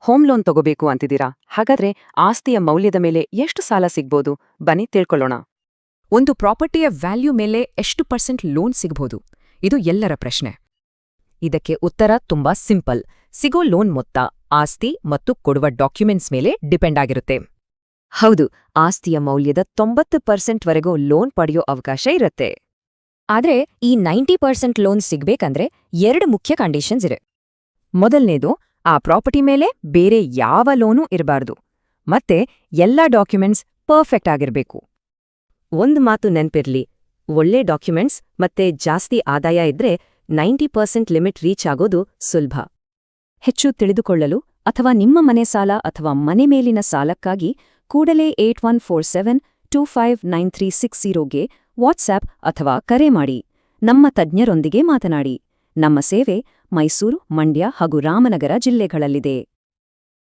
Home loan ತಗೋಬೇಕು ಅಂತಿದ್ದೀರಾ? ಹಾಗಾದ್ರೆ ಆಸ್ತಿಯ ಮೌಲ್ಯದ ಮೇಲೆ ಎಷ್ಟು ಸಾಲ ಸಿಗ್ಬೋದು? ಬನ್ನಿ ತಿಳ್ಕೊಳ್ಳೋಣ. ಒಂದು ಪ್ರಾಪರ್ಟಿಯ ವ್ಯಾಲ್ಯೂ ಮೇಲೆ ಎಷ್ಟು ಪರ್ಸೆಂಟ್ ಲೋನ್ ಸಿಗ್ಬೋದು? ಇದು ಎಲ್ಲರ ಪ್ರಶ್ನೆ. ಇದಕ್ಕೆ ಉತ್ತರ ತುಂಬಾ ಸಿಂಪಲ್. ಸಿಗೋ ಲೋನ್ ಮೊತ್ತ, ಆಸ್ತಿ ಮತ್ತು ಕೊಡುವ ಡಾಕ್ಯುಮೆಂಟ್ಸ್ ಮೇಲೆ ಡಿಪೆಂಡ್ ಆಗಿರುತ್ತೆ. ಹೌದು, ಆಸ್ತಿಯ ಮೌಲ್ಯದ ತೊಂಬತ್ತು ಪರ್ಸೆಂಟ್ವರೆಗೂ ಲೋನ್ ಪಡೆಯೋ ಅವಕಾಶ ಇರುತ್ತೆ. ಆದ್ರೆ ಈ ನೈಂಟಿ ಪರ್ಸೆಂಟ್ ಲೋನ್ ಸಿಗ್ಬೇಕಂದ್ರೆ ಎರಡು ಮುಖ್ಯ ಕಂಡೀಷನ್ಸ್ ಇದೆ. ಮೊದಲನೇದು ಆ ಪ್ರಾಪರ್ಟಿ ಮೇಲೆ ಬೇರೆ ಯಾವ ಲೋನೂ ಇರಬಾರ್ದು. ಮತ್ತೆ ಎಲ್ಲ ಡಾಕ್ಯುಮೆಂಟ್ಸ್ ಪರ್ಫೆಕ್ಟ್ ಆಗಿರ್ಬೇಕು. ಒಂದ್ ಮಾತು ನೆನ್ಪಿರ್ಲಿ. ಒಳ್ಳೆ ಡಾಕ್ಯುಮೆಂಟ್ಸ್ ಮತ್ತೆ ಜಾಸ್ತಿ ಆದಾಯ ಇದ್ರೆ ನೈಂಟಿ ಪರ್ಸೆಂಟ್ ಲಿಮಿಟ್ ರೀಚ್ ಆಗೋದು ಸುಲಭ. ಹೆಚ್ಚು ತಿಳಿದುಕೊಳ್ಳಲು ಅಥವಾ ನಿಮ್ಮ ಮನೆ ಸಾಲ ಅಥವಾ ಮನೆ ಮೇಲಿನ ಸಾಲಕ್ಕಾಗಿ ಕೂಡಲೇ eight one four seven two five nine three six ಜೀರೋಗೆ WhatsApp ಅಥವಾ ಕರೆ ಮಾಡಿ. ನಮ್ಮ ತಜ್ಞರೊಂದಿಗೆ ಮಾತನಾಡಿ. ನಮ್ಮ ಸೇವೆ ಮೈಸೂರು ಮಂಡ್ಯ ಹಾಗೂ ರಾಮನಗರ ಜಿಲ್ಲೆಗಳಲ್ಲಿದೆ.